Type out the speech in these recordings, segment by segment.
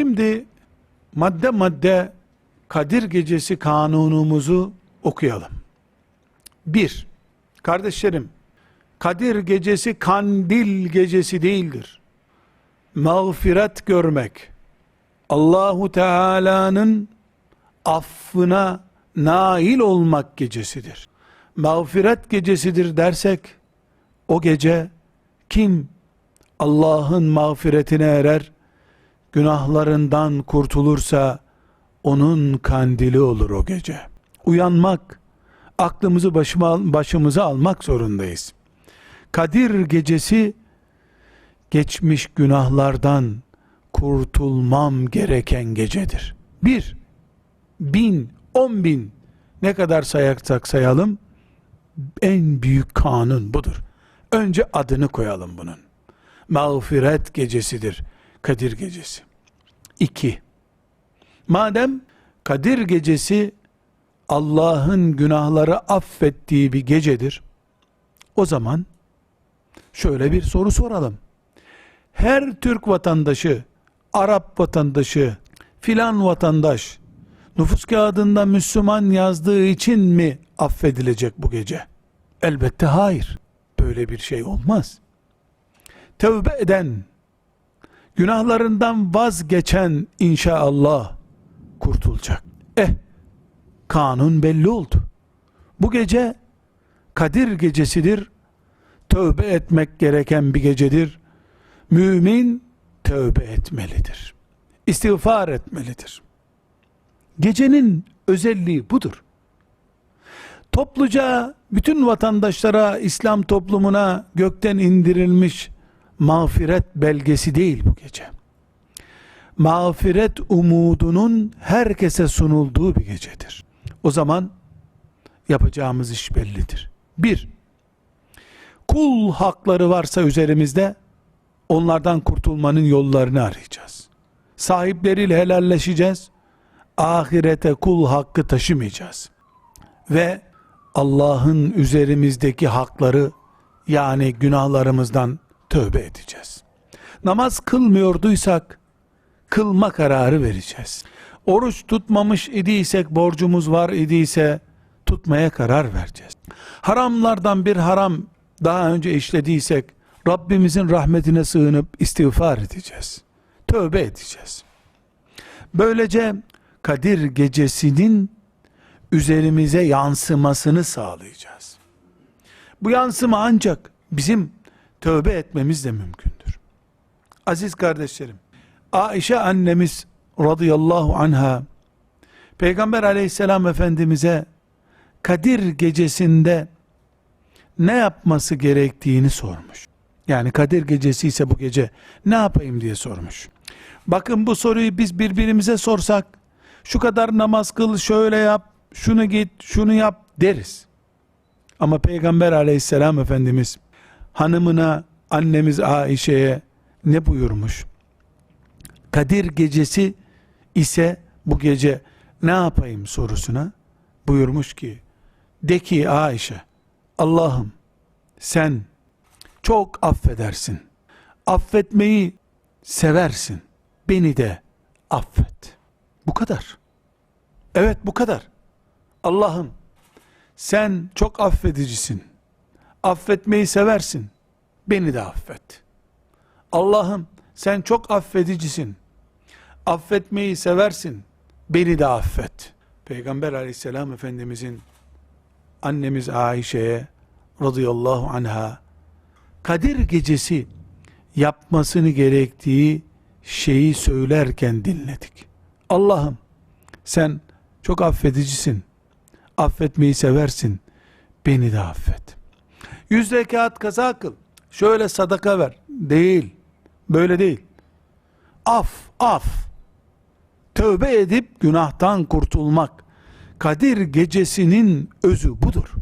Şimdi madde madde Kadir Gecesi kanunumuzu okuyalım. Bir, kardeşlerim, Kadir Gecesi kandil gecesi değildir. Mağfiret görmek, Allahu Teala'nın affına nail olmak gecesidir. Mağfiret gecesidir dersek, o gece kim Allah'ın mağfiretine erer, günahlarından kurtulursa, onun kandili olur o gece. Uyanmak, aklımızı başıma, başımıza almak zorundayız. Kadir gecesi, geçmiş günahlardan kurtulmam gereken gecedir. Bir, bin, on bin, ne kadar sayarsak sayalım, en büyük kanun budur. Önce adını koyalım bunun. Mağfiret gecesidir Kadir gecesi. İki, madem Kadir gecesi Allah'ın günahları affettiği bir gecedir, o zaman şöyle bir soru soralım. Her Türk vatandaşı, Arap vatandaşı, filan vatandaş, nüfus kağıdında Müslüman yazdığı için mi affedilecek bu gece? Elbette hayır. Böyle bir şey olmaz. Tevbe eden, günahlarından vazgeçen inşallah kurtulacak. Eh, kanun belli oldu. Bu gece Kadir gecesidir. Tövbe etmek gereken bir gecedir. Mümin tövbe etmelidir. İstiğfar etmelidir. Gecenin özelliği budur. Topluca bütün vatandaşlara, İslam toplumuna gökten indirilmiş mağfiret belgesi değil bu gece. Mağfiret umudunun herkese sunulduğu bir gecedir. O zaman yapacağımız iş bellidir. Bir, kul hakları varsa üzerimizde onlardan kurtulmanın yollarını arayacağız. Sahipleriyle helalleşeceğiz. Ahirete kul hakkı taşımayacağız. Ve Allah'ın üzerimizdeki hakları yani günahlarımızdan tövbe edeceğiz. Namaz kılmıyorduysak kılma kararı vereceğiz. Oruç tutmamış idiysek borcumuz var idiyse tutmaya karar vereceğiz. Haramlardan bir haram daha önce işlediysek Rabbimizin rahmetine sığınıp istiğfar edeceğiz. Tövbe edeceğiz. Böylece Kadir gecesinin üzerimize yansımasını sağlayacağız. Bu yansıma ancak bizim tövbe etmemizle mümkündür. Aziz kardeşlerim, Aişe annemiz radıyallahu anha Peygamber aleyhisselam efendimize Kadir gecesinde ne yapması gerektiğini sormuş. Yani Kadir gecesi ise bu gece ne yapayım diye sormuş. Bakın bu soruyu biz birbirimize sorsak şu kadar namaz kıl, şöyle yap, şunu git, şunu yap deriz. Ama Peygamber aleyhisselam efendimiz hanımına, annemiz Aişe'ye ne buyurmuş? Kadir gecesi ise bu gece ne yapayım sorusuna buyurmuş ki de ki Aişe Allah'ım sen çok affedersin. Affetmeyi seversin. Beni de affet. Bu kadar. Evet bu kadar. Allah'ım sen çok affedicisin. Affetmeyi seversin. Beni de affet. Allah'ım sen çok affedicisin. Affetmeyi seversin. Beni de affet. Peygamber aleyhisselam efendimizin annemiz Ayşe'ye radıyallahu anha Kadir gecesi yapmasını gerektiği şeyi söylerken dinledik. Allah'ım sen çok affedicisin. Affetmeyi seversin. Beni de affet. Yüz rekat kaza kıl. Şöyle sadaka ver. Değil. Böyle değil. Af, af. Tövbe edip günahtan kurtulmak. Kadir gecesinin özü budur.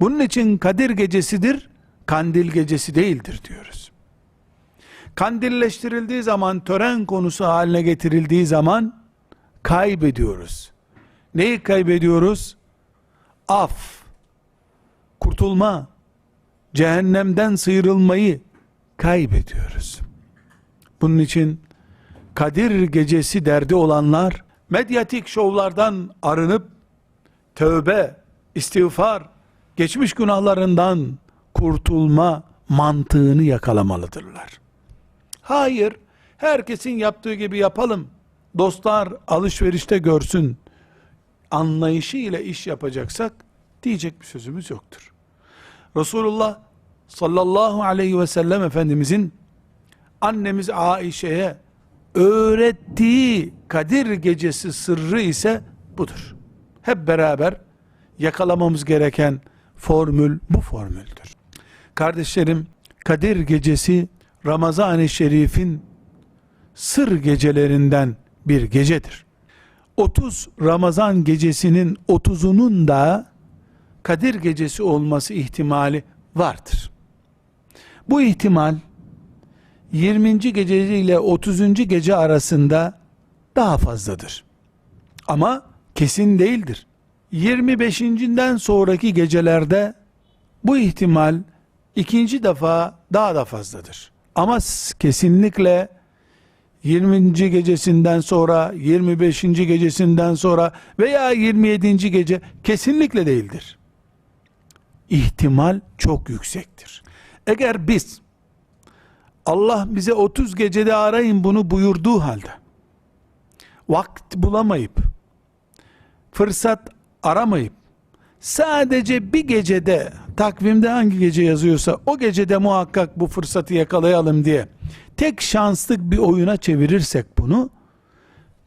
Bunun için Kadir gecesidir, kandil gecesi değildir diyoruz. Kandilleştirildiği zaman, tören konusu haline getirildiği zaman kaybediyoruz. Neyi kaybediyoruz? Af, kurtulma, cehennemden sıyrılmayı kaybediyoruz. Bunun için Kadir gecesi derdi olanlar medyatik şovlardan arınıp tövbe, istiğfar, geçmiş günahlarından kurtulma mantığını yakalamalıdırlar. Hayır, herkesin yaptığı gibi yapalım. Dostlar alışverişte görsün. Anlayışı ile iş yapacaksak diyecek bir sözümüz yoktur. Resulullah sallallahu aleyhi ve sellem Efendimizin annemiz Aişe'ye öğrettiği Kadir gecesi sırrı ise budur. Hep beraber yakalamamız gereken formül bu formüldür. Kardeşlerim, Kadir gecesi Ramazan-ı Şerif'in sır gecelerinden bir gecedir. 30 Ramazan gecesinin 30'unun da Kadir gecesi olması ihtimali vardır. Bu ihtimal 20. gece ile 30. gece arasında daha fazladır. Ama kesin değildir. 25.den sonraki gecelerde bu ihtimal ikinci defa daha da fazladır. Ama kesinlikle 20. gecesinden sonra, 25. gecesinden sonra veya 27. gece kesinlikle değildir. İhtimal çok yüksektir. Eğer biz Allah bize 30 gecede arayın bunu buyurduğu halde vakit bulamayıp fırsat aramayıp sadece bir gecede takvimde hangi gece yazıyorsa o gecede muhakkak bu fırsatı yakalayalım diye tek şanslık bir oyuna çevirirsek bunu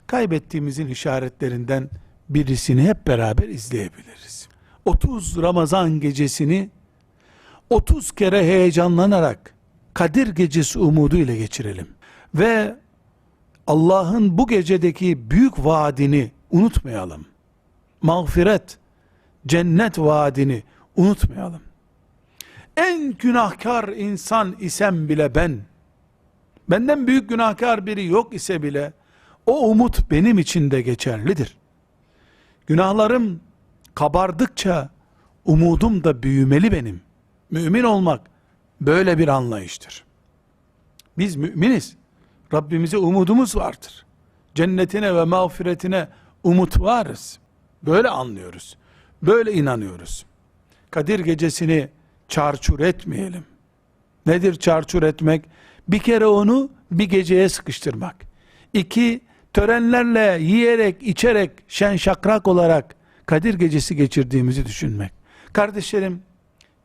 kaybettiğimizin işaretlerinden birisini hep beraber izleyebiliriz. 30 Ramazan gecesini 30 kere heyecanlanarak Kadir gecesi umudu ile geçirelim. Ve Allah'ın bu gecedeki büyük vaadini unutmayalım. Mağfiret, cennet vaadini unutmayalım. En günahkar insan isem bile ben, benden büyük günahkar biri yok ise bile, o umut benim için de geçerlidir. Günahlarım kabardıkça, umudum da büyümeli benim. Mümin olmak, böyle bir anlayıştır. Biz müminiz. Rabbimize umudumuz vardır. Cennetine ve mağfiretine umut varız. Böyle anlıyoruz. Böyle inanıyoruz. Kadir gecesini çarçur etmeyelim. Nedir çarçur etmek? Bir kere onu bir geceye sıkıştırmak. İki, törenlerle yiyerek, içerek, şen şakrak olarak Kadir gecesi geçirdiğimizi düşünmek. Kardeşlerim,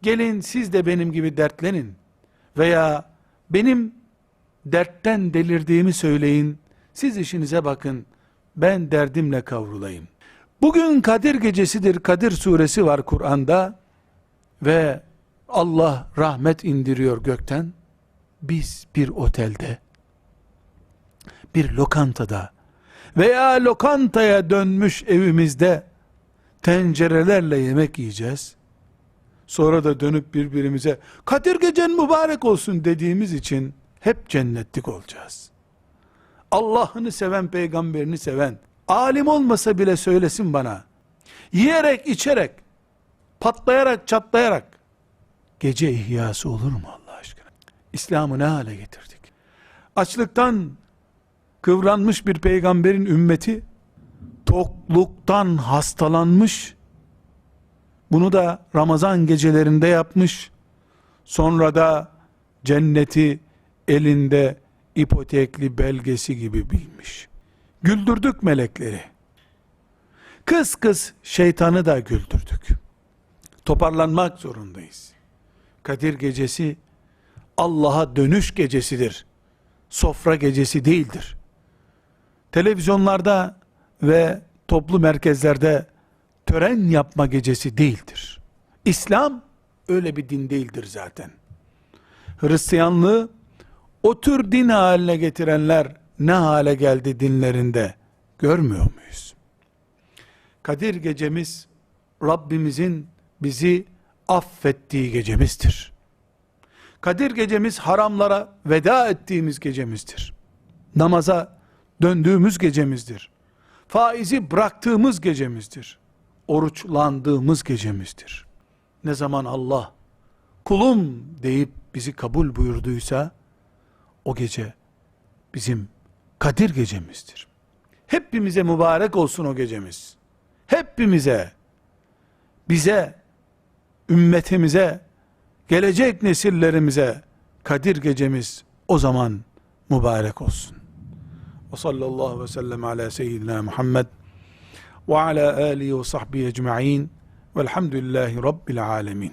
gelin siz de benim gibi dertlenin veya benim dertten delirdiğimi söyleyin, siz işinize bakın, ben derdimle kavrulayım. Bugün Kadir gecesidir, Kadir suresi var Kur'an'da ve Allah rahmet indiriyor gökten. Biz bir otelde, bir lokantada veya lokantaya dönmüş evimizde tencerelerle yemek yiyeceğiz. Sonra da dönüp birbirimize Kadir gecen mübarek olsun dediğimiz için hep cennetlik olacağız. Allah'ını seven peygamberini seven alim olmasa bile söylesin bana. Yiyerek içerek patlayarak çatlayarak gece ihyası olur mu Allah aşkına? İslam'ı ne hale getirdik? Açlıktan kıvranmış bir peygamberin ümmeti tokluktan hastalanmış bunu da Ramazan gecelerinde yapmış. Sonra da cenneti elinde ipotekli belgesi gibi bilmiş. Güldürdük melekleri. Kız kız şeytanı da güldürdük. Toparlanmak zorundayız. Kadir gecesi Allah'a dönüş gecesidir. Sofra gecesi değildir. Televizyonlarda ve toplu merkezlerde tören yapma gecesi değildir. İslam öyle bir din değildir zaten. Hristiyanlığı o tür din haline getirenler ne hale geldi dinlerinde görmüyor muyuz? Kadir gecemiz Rabbimizin bizi affettiği gecemizdir. Kadir gecemiz haramlara veda ettiğimiz gecemizdir. Namaza döndüğümüz gecemizdir. Faizi bıraktığımız gecemizdir oruçlandığımız gecemizdir. Ne zaman Allah kulum deyip bizi kabul buyurduysa o gece bizim Kadir gecemizdir. Hepimize mübarek olsun o gecemiz. Hepimize, bize, ümmetimize, gelecek nesillerimize Kadir gecemiz o zaman mübarek olsun. Ve sallallahu ve sellem ala seyyidina Muhammed ve ala alihi ve sahbihi ecma'in velhamdülillahi rabbil alemin.